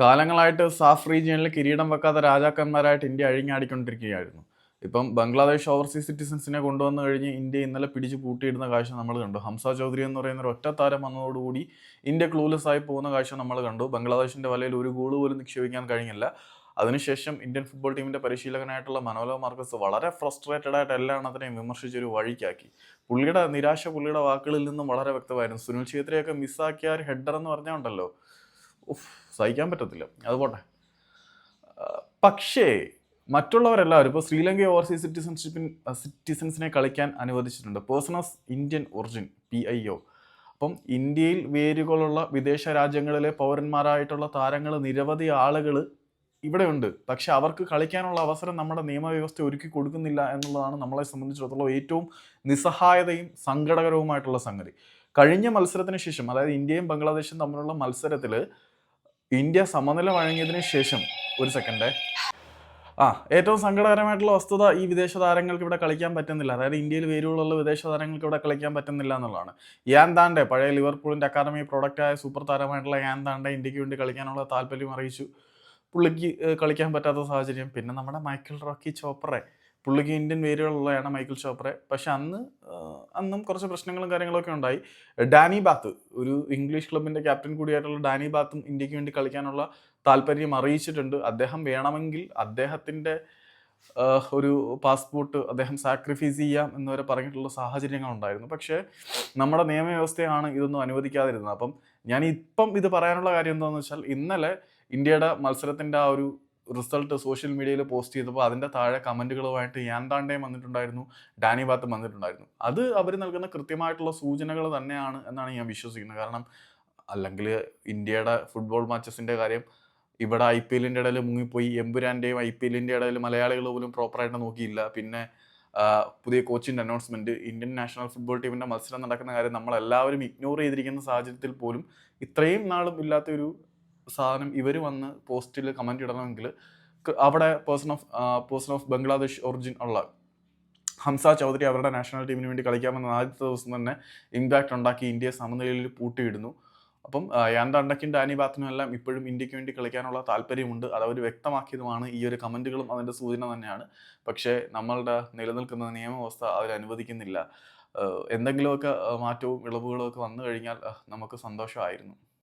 കാലങ്ങളായിട്ട് സാഫ് റീജിയനിൽ കിരീടം വെക്കാത്ത രാജാക്കന്മാരായിട്ട് ഇന്ത്യ അഴിഞ്ഞാടിക്കൊണ്ടിരിക്കുകയായിരുന്നു. ഇപ്പം ബംഗ്ലാദേശ് ഓവർസീസ് സിറ്റിസൻസിനെ കൊണ്ടുവന്നു കഴിഞ്ഞ് ഇന്ത്യ ഇന്നലെ പിടിച്ച് പൂട്ടിയിടുന്ന കാഴ്ച നമ്മൾ കണ്ടു. ഹംസ ചൗധരി എന്ന് പറയുന്ന ഒരു ഒറ്റ താരം വന്നതോടുകൂടി ഇന്ത്യ ക്ലൂലെസ് ആയി പോകുന്ന കാഴ്ച നമ്മൾ കണ്ടു. ബംഗ്ലാദേശിന്റെ വലയിൽ ഒരു ഗോൾ പോലും നിക്ഷേപിക്കാൻ കഴിഞ്ഞില്ല. അതിനുശേഷം ഇന്ത്യൻ ഫുട്ബോൾ ടീമിന്റെ പരിശീലകനായിട്ടുള്ള മനോലോ മാർക്കസ് വളരെ ഫ്രസ്ട്രേറ്റഡ് ആയിട്ട് എല്ലാ എണ്ണത്തിനെയും വിമർശിച്ചൊരു വഴിക്കാക്കി. പുള്ളിയുടെ നിരാശ പുള്ളിയുടെ വാക്കുകളിൽ നിന്നും വളരെ വ്യക്തമായിരുന്നു. സുനിൽ ഛേത്രിയൊക്കെ മിസ്സാക്കിയ ഒരു ഹെഡർ എന്ന് പറഞ്ഞാൽ ഉണ്ടല്ലോ. സഹിക്കാൻ പറ്റത്തില്ല. അത് പോട്ടെ. പക്ഷേ മറ്റുള്ളവരെല്ലാവരും ഇപ്പോൾ ശ്രീലങ്ക ഓവർസീസ് സിറ്റിസൺഷിപ്പിൻ സിറ്റിസൺസിനെ കളിക്കാൻ അനുവദിച്ചിട്ടുണ്ട്. Person of Indian origin P I O അപ്പം ഇന്ത്യയിൽ വേരുകളുള്ള വിദേശ രാജ്യങ്ങളിലെ പൗരന്മാരായിട്ടുള്ള താരങ്ങൾ നിരവധി ആളുകൾ ഇവിടെയുണ്ട്. പക്ഷെ അവർക്ക് കളിക്കാനുള്ള അവസരം നമ്മുടെ നിയമവ്യവസ്ഥ ഒരുക്കി കൊടുക്കുന്നില്ല എന്നുള്ളതാണ് നമ്മളെ സംബന്ധിച്ചിടത്തോളം ഏറ്റവും നിസ്സഹായതയും സങ്കടകരവുമായിട്ടുള്ള സംഗതി. കഴിഞ്ഞ മത്സരത്തിന് ശേഷം അതായത് ഇന്ത്യയും ബംഗ്ലാദേശും തമ്മിലുള്ള മത്സരത്തിൽ ഇന്ത്യ സമനില വഴങ്ങിയതിന് ശേഷം ഒരു സെക്കൻഡ് ആ ഏറ്റവും സങ്കടകരമായിട്ടുള്ള വസ്തുത ഈ വിദേശ താരങ്ങൾക്ക് ഇവിടെ കളിക്കാൻ പറ്റുന്നില്ല. അതായത് ഇന്ത്യയിൽ വേരുകളുള്ള വിദേശ താരങ്ങൾക്ക് ഇവിടെ കളിക്കാൻ പറ്റുന്നില്ല എന്നുള്ളതാണ്. യാൻ താണ്ടെ പഴയ ലിവർപൂളിന്റെ അക്കാദമി പ്രൊഡക്റ്റായ സൂപ്പർ താരമായിട്ടുള്ള യാൻ താണ്ടെ ഇന്ത്യയ്ക്ക് വേണ്ടി കളിക്കാനുള്ള താല്പര്യം അറിയിച്ചു. പുള്ളിക്ക് കളിക്കാൻ പറ്റാത്ത സാഹചര്യം. പിന്നെ നമ്മുടെ മൈക്കിൾ റോക്കി ചോപ്പറെ പുള്ളിക്ക് ഇന്ത്യൻ വേരുകളുള്ളതാണ് മൈക്കിൾ ചോപ്രെ. പക്ഷെ അന്ന് അന്നും കുറച്ച് പ്രശ്നങ്ങളും കാര്യങ്ങളൊക്കെ ഉണ്ടായി. ഡാനി ബാത്ത് ഒരു ഇംഗ്ലീഷ് ക്ലബിന്റെ ക്യാപ്റ്റൻ കൂടിയായിട്ടുള്ള ഡാനി ബാത്തും ഇന്ത്യയ്ക്ക് വേണ്ടി കളിക്കാനുള്ള താല്പര്യം അറിയിച്ചിട്ടുണ്ട്. അദ്ദേഹം വേണമെങ്കിൽ അദ്ദേഹത്തിന്റെ ഒരു പാസ്പോർട്ട് അദ്ദേഹം സാക്രിഫൈസ് ചെയ്യാം എന്ന് വരെ പറഞ്ഞിട്ടുള്ള സാഹചര്യങ്ങളുണ്ടായിരുന്നു പക്ഷേ നമ്മുടെ നിയമവ്യവസ്ഥയാണ് ഇതൊന്നും അനുവദിക്കാതിരുന്നത്. അപ്പം ഞാൻ ഇപ്പം ഇത് പറയാനുള്ള കാര്യം എന്താണെന്ന് വെച്ചാൽ ഇന്നലെ ഇന്ത്യയുടെ മത്സരത്തിന്റെ ആ ഒരു റിസൾട്ട് സോഷ്യൽ മീഡിയയിൽ പോസ്റ്റ് ചെയ്തപ്പോൾ അതിന്റെ താഴെ കമന്റുകളുമായിട്ട് യാൻതാണ്ടേയും വന്നിട്ടുണ്ടായിരുന്നു ഡാനി ബാത്തും വന്നിട്ടുണ്ടായിരുന്നു. അത് അവർ നൽകുന്ന കൃത്യമായിട്ടുള്ള സൂചനകൾ തന്നെയാണ് എന്നാണ് ഞാൻ വിശ്വസിക്കുന്നത്. കാരണം അല്ലെങ്കിൽ ഇന്ത്യയുടെ ഫുട്ബോൾ മാച്ചസിന്റെ കാര്യം ഇവിടെ ഐ പി എല്ലിന്റെ ഇടയിൽ മുങ്ങിപ്പോയി എമ്പുരാന്റെയും ഐ പി എല്ലിന്റെ ഇടയിൽ മലയാളികൾ പോലും പ്രോപ്പറായിട്ട് നോക്കിയില്ല. പിന്നെ പുതിയ കോച്ചിന്റെ അനൗൺസ്മെന്റ് ഇന്ത്യൻ നാഷണൽ ഫുട്ബോൾ ടീമിന്റെ മത്സരം നടക്കുന്ന കാര്യം നമ്മളെല്ലാവരും ഇഗ്നോർ ചെയ്തിരിക്കുന്ന സാഹചര്യത്തിൽ പോലും ഇത്രയും നാളും ഇല്ലാത്തൊരു സാധനം ഇവർ വന്ന് പോസ്റ്റിൽ കമന്റ് ഇടണമെങ്കിൽ അവിടെ person of person of Bangladesh origin ഉള്ള ഹംസ ചൗധരി അവരുടെ നാഷണൽ ടീമിന് വേണ്ടി കളിക്കാമെന്ന ആദ്യത്തെ ദിവസം തന്നെ ഇമ്പാക്റ്റ് ഉണ്ടാക്കി ഇന്ത്യയെ സമനിലയിൽ പൂട്ടിയിടുന്നു. അപ്പം യാന്ത അണ്ടക്കും ഡാനി ബാത്തിനും എല്ലാം ഇപ്പോഴും ഇന്ത്യയ്ക്ക് വേണ്ടി കളിക്കാനുള്ള താല്പര്യമുണ്ട്. അത് അവർ വ്യക്തമാക്കിയതുമാണ് ഈ ഒരു കമന്റുകളും അതിന്റെ സൂചന തന്നെയാണ്. പക്ഷേ നമ്മളുടെ നിലനിൽക്കുന്ന നിയമവ്യവസ്ഥ അവരനുവദിക്കുന്നില്ല എന്തെങ്കിലുമൊക്കെ മാറ്റവും ഇളവുകളും ഒക്കെ വന്നു കഴിഞ്ഞാൽ നമുക്ക് സന്തോഷമായിരുന്നു.